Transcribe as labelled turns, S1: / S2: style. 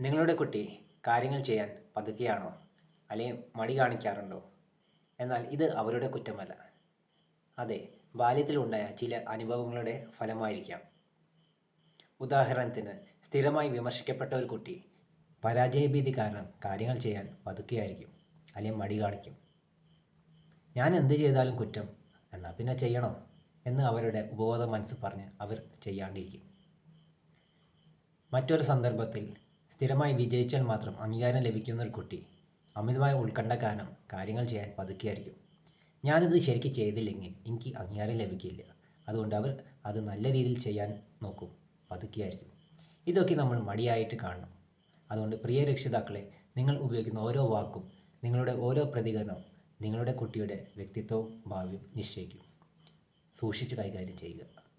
S1: നിങ്ങളുടെ കുട്ടി കാര്യങ്ങൾ ചെയ്യാൻ പതുക്കെയാണോ? അല്ലെങ്കിൽ മടി കാണിക്കാറുണ്ടോ? എന്നാൽ ഇത് അവരുടെ കുറ്റമല്ല. അതെ ബാല്യത്തിലുണ്ടായ ചില അനുഭവങ്ങളുടെ ഫലമായിരിക്കാം. ഉദാഹരണത്തിന് സ്ഥിരമായി വിമർശിക്കപ്പെട്ട ഒരു കുട്ടി പരാജയഭീതി കാരണം കാര്യങ്ങൾ ചെയ്യാൻ പതുക്കെയായിരിക്കും അല്ലെങ്കിൽ മടി കാണിക്കും. ഞാൻ എന്ത് ചെയ്താലും കുറ്റം എന്നാൽ പിന്നെ ചെയ്യണോ? എന്ന് അവരുടെ ഉപബോധ മനസ്സ് പറഞ്ഞ് അവർ ചെയ്യാണ്ടിരിക്കും. മറ്റൊരു സന്ദർഭത്തിൽ സ്ഥിരമായി വിജയിച്ചാൽ മാത്രം അംഗീകാരം ലഭിക്കുന്ന ഒരു കുട്ടി. അമിതമായ ഉത്കണ്ഠ കാരണം കാര്യങ്ങൾ ചെയ്യാൻ പതുക്കെയായിരിക്കും. ഞാനിത് ശരിക്ക് ചെയ്തില്ലെങ്കിൽ എനിക്ക് അംഗീകാരം ലഭിക്കില്ല. അതുകൊണ്ട് അവർ അത് നല്ല രീതിയിൽ ചെയ്യാൻ നോക്കും. പതുക്കെയായിരിക്കും. ഇതൊക്കെ നമ്മൾ മടിയായിട്ട് കാണണം. അതുകൊണ്ട് പ്രിയ രക്ഷിതാക്കളെ നിങ്ങൾ ഉപയോഗിക്കുന്ന ഓരോ വാക്കും നിങ്ങളുടെ ഓരോ പ്രതികരണവും നിങ്ങളുടെ കുട്ടിയുടെ വ്യക്തിത്വവും ഭാവിയും നിശ്ചയിക്കും. സൂക്ഷിച്ച് കൈകാര്യം ചെയ്യുക.